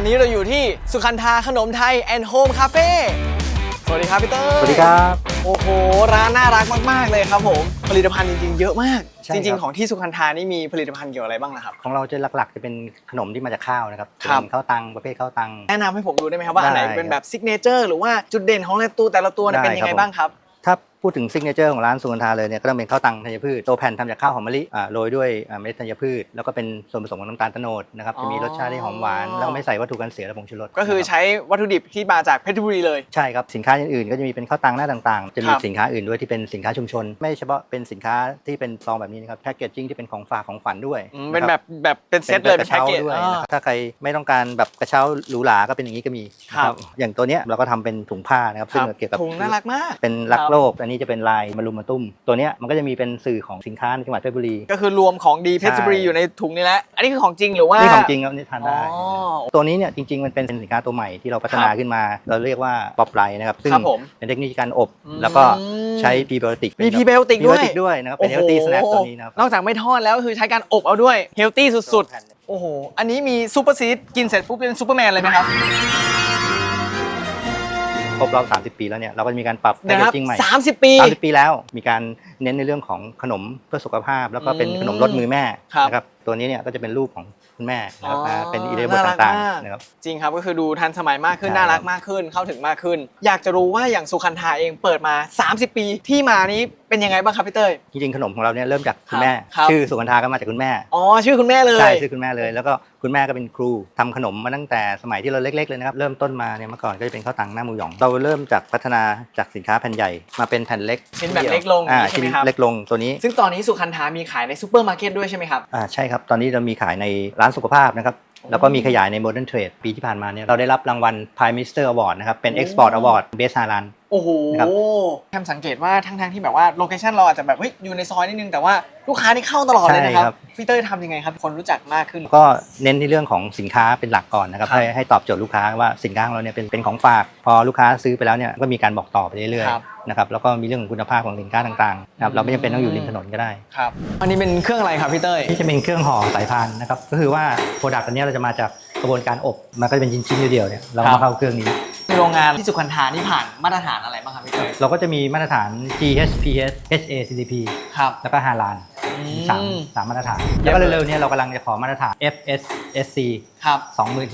นี้เราอยู่ที่สุขันธาขนมไทยแอนด์โฮมคาเฟ่สวัสดีครับพี่เตอร์สวัสดีครับ โอ้โห ร้านน่ารักมาก ๆ เลยครับผม ผลิตภัณฑ์จริง ๆ เยอะมาก ใช่จครับ ริง ๆ ของที่สุขันธานี่มีผลิตภัณฑ์เกี่ยวอะไรบ้างนะครับ ของเราจะหลักๆ จะเป็นขนมที่มาจากข้าวนะครับครับ เป็นข้าวตังประเภทข้าวตัง แนะนำให้ผมดูได้ไหมครับว่าอันไหนได้เป็นแบบซิกเนเจอร์หรือว่าจุดเด่นของแต่ตัวแต่ละตัวเนี่ยได้เป็นยังไงครับผม บ้างครับ ถ้า พูดถึงซิกเนเจอร์ของร้านสุวรรณทาเลยเนี่ยก็ต้องเป็นข้าวตังธัญพืชตัวแผ่นทำจากข้าวหอมมะลิอ่าโรยด้วยอ่าเมล็ดธัญพืช แล้วก็เป็นส่วนผสมของน้ำตาลโตโนดนะครับอ๋อจะมีรสชาติที่หอมหวานแล้วก็ไม่ใส่วัตถุกันเสียและผงชูรสก็คือนะครับใช้วัตถุดิบที่มาจากเพชรบุรีเลย ใช่ครับสินค้าอื่นๆก็จะมีเป็นข้าวตังหน้าต่างๆ จะมีครับ สินค้าอื่นด้วยที่เป็นสินค้าชุมชน ไม่เฉพาะเป็นสินค้าที่เป็นซองแบบนี้นะครับแพ็กเกจจิ้งที่เป็นของฝากของขวัญด้วยอืมเป็นนะคแบรับแบบเป็นเซตเลยเป็นแพ็กเกจด้วยอ่านะครับถ้าใครไม่ต้องการแบบกระเช้าหรูหราก็เป็นอย่างนี้ก็มีครับนะอย่างตัวเนี้ยเราก็ทำเป็นถุงผ้านะครับคซึ่งรับเกี่ยวกับถุงน่ารักมาก เป็นรัคกรับโลก อันนี้จะเป็นลายมารุมมาตุ้ม ตัวเนี้ยมันก็จะมีเป็นสื่อของสินค้าในจังหวัดเพชรบุรี ก็คือรวมของดีเพชรบุรีใช่อยู่ในถุงนี้แล้วอันนี้คือของจริงหรือว่านี่ของจริงครับนี่ทานได้อ๋อ ตัวนี้เนี่ยจริงๆมันเป็นสินค้าตัวใหม่ที่เราพัฒนาครับขึ้นมา เราเรียกว่าป๊อปไลน์นะครับซึ่งครับผมเป็นเทคนิคการอบ อืม แล้วก็ใช้พรีไบโอติกมีพรีไบโอติกด้วย ด้วยนะครับเป็นเฮลตี้สแน็คตัวนี้นะครับ นอกจากไม่ทอดแล้วก็คือใช้การอบเอาด้วยเฮลตี้สุดๆ โอ้โห อันนี้มีซูเปอร์ซีดกินเสร็จปุ๊บเป็นซูเปอร์แมนเลยไหมครับ ครบรอบ30 ปีแล้วเนี่ยเราก็จะมีการปรับแพคนะเกครับจจิ้งใหม่สามสิบปี 30 ปีแล้วมีการเน้นในเรื่องของขนมเพื่อสุขภาพ แล้วก็เป็นอืมขนมรสมือแม่ครับนะครับ ตัวนี้เนี่ยก็จะเป็นรูปของคุณแม่นะครับอ๋อนะเป็นอิเดียบทน่ารักต่างมาก ๆนะครับ จริงครับก็คือดูทันสมัยมากขึ้น ใช่ น่ารักครับมากขึ้น เข้าถึงมากขึ้น อยากจะรู้ว่าอย่างสุขันธาเองเปิดมา 30 ปีที่มานี้เป็นยังไงบ้างครับพี่เต้ย จริงๆขนมของเราเนี่ยเริ่มจากคุณแม่ ครับ ชื่อสุวรรณทาก็มาจากคุณแม่อ๋อชื่อคุณแม่เลย ใช่ชื่อคุณแม่เลย แล้วก็คุณแม่ก็เป็นครูทำขนมมาตั้งแต่สมัยที่เราเล็ก ๆ เลยนะครับเริ่มต้นมาเนี่ยเมื่อก่อนก็จะเป็นข้าวตังหน้าหมูหยอง เราเริ่มจากพัฒนาจากสินค้าแผ่นใหญ่มาเป็นแผ่นเล็กชิ้นแบบเล็กลงอ่าใช่ชิ้นไหมครับ เล็กลงตัวนี้ซึ่งตอนนี้สุขันธามีขายในซูเปอร์มาร์เก็ตด้วยใช่ไหมครับ อ่าใช่ครับตอนนี้เรามีขายในร้านสุขภาพนะครับ แล้วก็มีขยายใน Modern Trade ปีที่ผ่านมาเนี่ยเราได้รับรางวัล Prime Minister Award นะครับ เป็นโอ้ Export Award Best Thailand โอ้โหนะครับ ทำสังเกตว่าทั้งๆที่แบบว่าโลเคชันเราอาจจะแบบเฮ้ยอยู่ในซอยนิดนึงแต่ว่าลูกค้านี่เข้าตลอดเลยนะคใช่ครัรับ บพี่เต้ยทำยังไงครับคนรู้จักมากขึ้น ก็เน้นในเรื่องของสินค้าเป็นหลักก่อนนะครับครับให้ให้ตอบโจทย์ลูกค้าว่าสินค้าของเราเนี่ยเป็นเป็นของฝาก พอลูกค้าซื้อไปแล้วเนี่ยก็มีการบอกต่อไปเรื่อยครับๆนะครับแล้วก็มีเรื่องของคุณภาพของสินค้าต่างๆนะครับเราไม่จำเป็นต้องอยู่ริมถนนก็ได้ ครับอันนี้เป็นเครื่องอะไรครับพี่เต้ยที่จะเป็นเครื่องห่อสายพานนะครับก็คือว่าโปรดักต์อันเนี้ยเราจะมาจากกระบวนการอบมันก็จะเป็นชิ้นๆเดียวๆเนี่ยเราครัมาบ เข้าเครื่องนี้ใน โรงงานที่สุขันธานี่ผ่านมาตรฐานอะไรบ้างครับพี่เต้ยเราก็จะมีมาตรฐาน GHPS HACCP ครับ แล้วก็ฮาลานอื มสามสามมาตรฐานเยี่ยมแล้วก็เร็วๆเนี้เรากำลังจะขอมาตรฐาน FSSC ครับ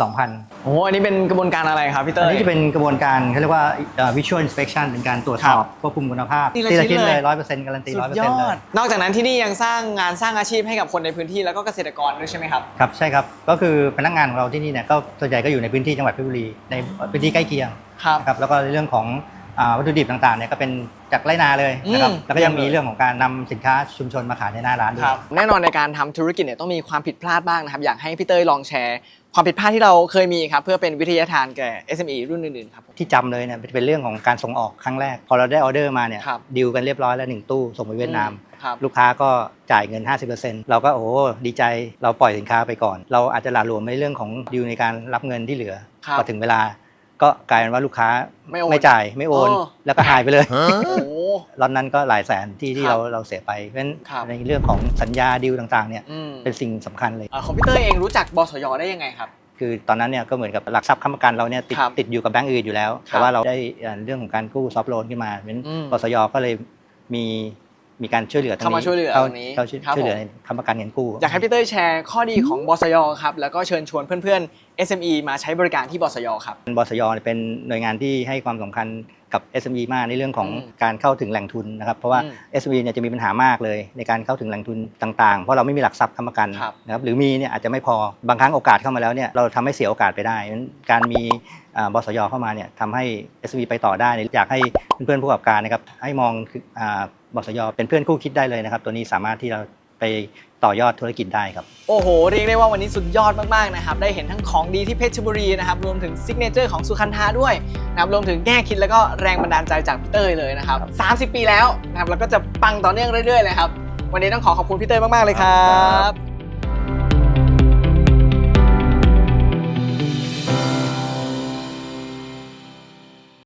22,000 โอ้อันนี้เป็นกระบวนการอะไรครับพี่เต้อันยนี้จะเป็นกระบวนการเขาเรียกว่าเอ่อ visual inspection เป็นการตรวจสอบควบคุมคุณภาพทีละชิ้นเลยร้อยเปอร์เซ็นต์การันตีสุร้อยดเปอร์ยเซ็นต์อเลดยนอกจากนั้นที่นี่ยังสร้างงานสร้างอาชีพให้กับคนในพื้นที่แล้วก็เกษตรกรด้วยใช่ไหมครับ ครับ ใช่ครับ ก็คือพนักงานของเราที่นี่เนี่ยก็ส่วนใหญ่ก็อยู่ในพื้นที่จังหวัดเพชรบุรีในพื้นที่ใกล้เคียงครับนะครับแล้วก็ในเรื่องของอ่า วัตถุดิบต่างๆเนี่ยก็เป็นจากไรนาเลยนะครับอืม แล้วก็ยังมีเรื่องของการนำสินค้าชุมชนมาขายในหน้าร้านด้วย ครับแน่นอนในการทำธุรกิจเนี่ยต้องมีความผิดพลาดบ้างนะครับ อยากให้พี่เต้ยลองแชร์ ความผิดพลาดที่เราเคยมีครับเพื่อเป็นวิทยาทานแก่ SME รุ่นอื่นๆครับผม ที่จำเลยเนี่ยเป็นเรื่องของการส่งออกครั้งแรก พอเราได้ออเดอร์มาเนี่ยครับ ดีลกันเรียบร้อยแล้วหนึ่งตู้ส่งไปเวียดนาม ครับ ลูกค้าก็จ่ายเงิน 50%เราก็โอ้ดีใจเราปล่อยสินค้าไปก่อน เราอาจจะหละหลวมในเรื่องของดีลในการรับเงินที่เหลือครับ พอถึงเวลา ก็กลายเป็นว่าลูกค้าไม่โอนจ่ายไม่โอน อ๋อ แล้วก็หายไปเลยโอ้โห รอบนั้นก็หลายแสนที่ที่ครับเราเราเสียไปเพราะฉะนั้นครับ ในเรื่องของสัญญาดีลต่างๆเนี่ยอืมเป็นสิ่งสำคัญเลยเอ่อของพี่เต้ยเองรู้จักบสยได้ยังไงครับ คือตอนนั้นเนี่ยก็เหมือนกับหลักทรัพย์ค้ำประกันเราเนี่ยติดครับติดอยู่กับแบงก์อื่นอยู่แล้ว ครับแต่ว่าเราได้เอ่อเรื่องของการกู้ซอฟท์โลนขึ้นมาเพราะฉะนั้นอืมกสยก็เลยมี มีการช่วยเหลือตรงเข้ามานี้ช่วยเหลือเข้าตรงนี้เข้าช่วยครับช่วยเหลือผมในค้ำประกันเงินกู้อยากให้พี่เต้ยแชร์ข้อดีของบสยครับแล้วก็เชิญชวนเพื่อนๆ SME มาใช้บริการที่บสยครับ บสยเนี่ยเป็นหน่วยงานที่ให้ความสำคัญ กับ SME มากในเรื่องของอืมการเข้าถึงแหล่งทุนนะครับเพราะว่าอืม SME เนี่ยจะมีปัญหามากเลย ในการเข้าถึงแหล่งทุนต่างๆ เพราะเราไม่มีหลักทรัพย์ค้ำประกันครับนะครับหรือมีเนี่ยอาจจะไม่พอบางครั้งโอกาสเข้ามาแล้วเนี่ยเราทำให้เสียโอกาสไปได้เพราะฉะนั้นการมีอ่าบสยเข้ามาเนี่ยทำให้ SME ไปต่อได้ อยากให้เพื่อนๆผู้ประกอบการนะครับให้มองคืออ่าบสยเป็นเพื่อนคู่คิดได้เลยนะครับ ตัวนี้สามารถที่เรา ไปต่อยอดธุรกิจได้ครับ โอ้โห เรียกได้ว่าวันนี้สุดยอดมากๆนะครับ ได้เห็นทั้งของดีที่เพชรบุรีนะครับ รวมถึงซิกเนเจอร์ของสุขันธาด้วยนะครับ รวมถึงแง่คิดแล้วก็แรงบันดาลใจจากพี่เต้ยเลยนะครับ 30 ปีแล้วนะครับ แล้วก็จะปังต่อเนื่องเรื่อยๆเลยครับ วันนี้ต้องขอขอบคุณพี่เต้ยมากๆเลยครับ